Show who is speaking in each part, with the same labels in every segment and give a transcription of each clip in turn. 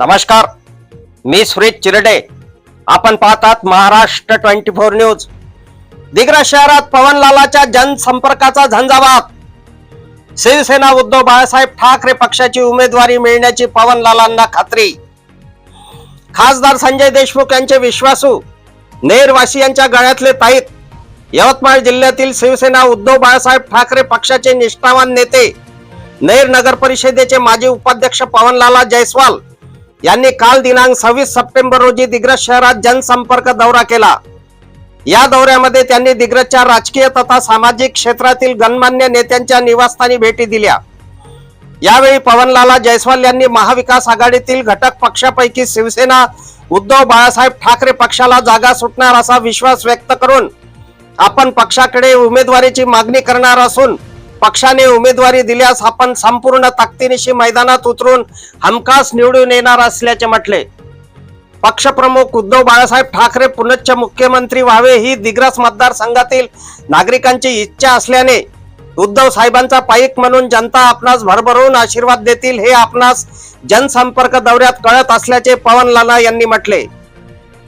Speaker 1: नमस्कार मी सुरेश चिरडे. आपण पाहतात Maharashtra twenty four news. Digras शहरात पवनलालाच्या जनसंपर्काचा झंझावात. शिवसेना उद्धव बाळासाहेब ठाकरे पक्षाची उमेदवारी मिळण्याची पवनलालांना खात्री. खासदार संजय देशमुख यांचे विश्वासू. नेरवासियांच्या गळ्यातले ताईत. यवतमाळ जिल्ह्यातील शिवसेना उद्धव बाळासाहेब ठाकरे पक्षाचे निष्ठावान नेते. नेर नगर परिषदेचे माजी उपाध्यक्ष पवनलाला जयस्वाल. यांनी काल दिनांक सव्वीस सप्टेंबर रोजी दिग्रज शहरात जनसंपर्क दौरा केला. या दौऱ्यामध्ये त्यांनी दिग्रजच्या राजकीय तथा सामाजिक क्षेत्रातील गणमान्य नेत्यांच्या निवासस्थानी भेटी दिल्या. यावेळी पवनलाला जयस्वाल यांनी महाविकास आघाडीतील घटक पक्षापैकी शिवसेना उद्धव बाळासाहेब ठाकरे पक्षाला जागा सुटणार असा विश्वास व्यक्त करून आपण पक्षाकडे उमेदवारीची मागणी करणार असून पक्षाने उमेदवारी दिल्यास आपण संपूर्ण ताकदीनिशी मैदानात उतरून हमखास निवडून येणार असल्याचे म्हटले. पक्षप्रमुख उद्धव बाळासाहेब ठाकरे पुनश्च मुख्यमंत्री व्हावे ही दिग्रस मतदारसंघातील नागरिकांची इच्छा असल्याने उद्धव साहेबांचा पाईक म्हणून जनता आपणास भरभरून आशीर्वाद देतील हे आपणास जनसंपर्क दौऱ्यात कळत असल्याचे पवन लाला यांनी म्हटले.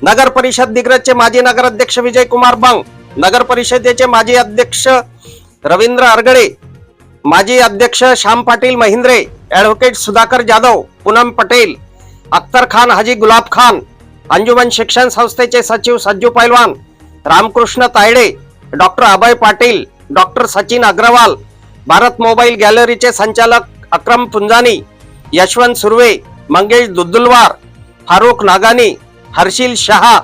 Speaker 1: नगर परिषद दिग्रजचे माजी नगराध्यक्ष विजय कुमार बंग नगर परिषदेचे माजी अध्यक्ष रवींद्र अरगडे माजी अध्यक्ष श्याम पाटील महिंद्रे ॲडव्होकेट सुधाकर जाधव पूनम पटेल अख्तर खान हाजी गुलाब खान अंजुमन शिक्षण संस्थेचे सचिव सज्जू पैलवान Ramkrishna Tayde doctor Abhay Patil doctor Sachin Agrawal Bharat mobile गॅलरीचे संचालक अक्रम पुंजानी यशवंत सुर्वे मंगेश दुद्दुलवार फारुख नागानी हर्षिल शहा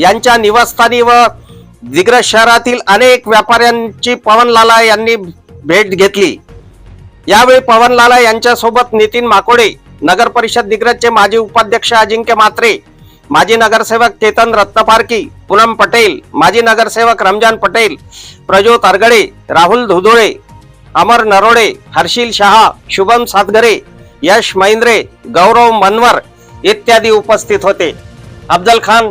Speaker 1: यांच्या निवासस्थानी व दिग्रज शहरातील अनेक व्यापाऱ्यांची पवनलाला यांनी भेट घेतली. यावेळी पवनलाला यांच्यासोबत नितीन माकोडे नगर परिषद दिग्रजचे माजी उपाध्यक्ष अजिंक्य मात्रे माजी नगरसेवक चेतन रत्नपारकी पूनम पटेल माजी नगरसेवक रमजान पटेल प्रज्योत अरगडे राहुल धुदोळे अमर नरोडे हर्षिल शहा शुभम सातगरे यश महिंद्रे गौरव मनवर इत्यादी उपस्थित होते. अफजल खान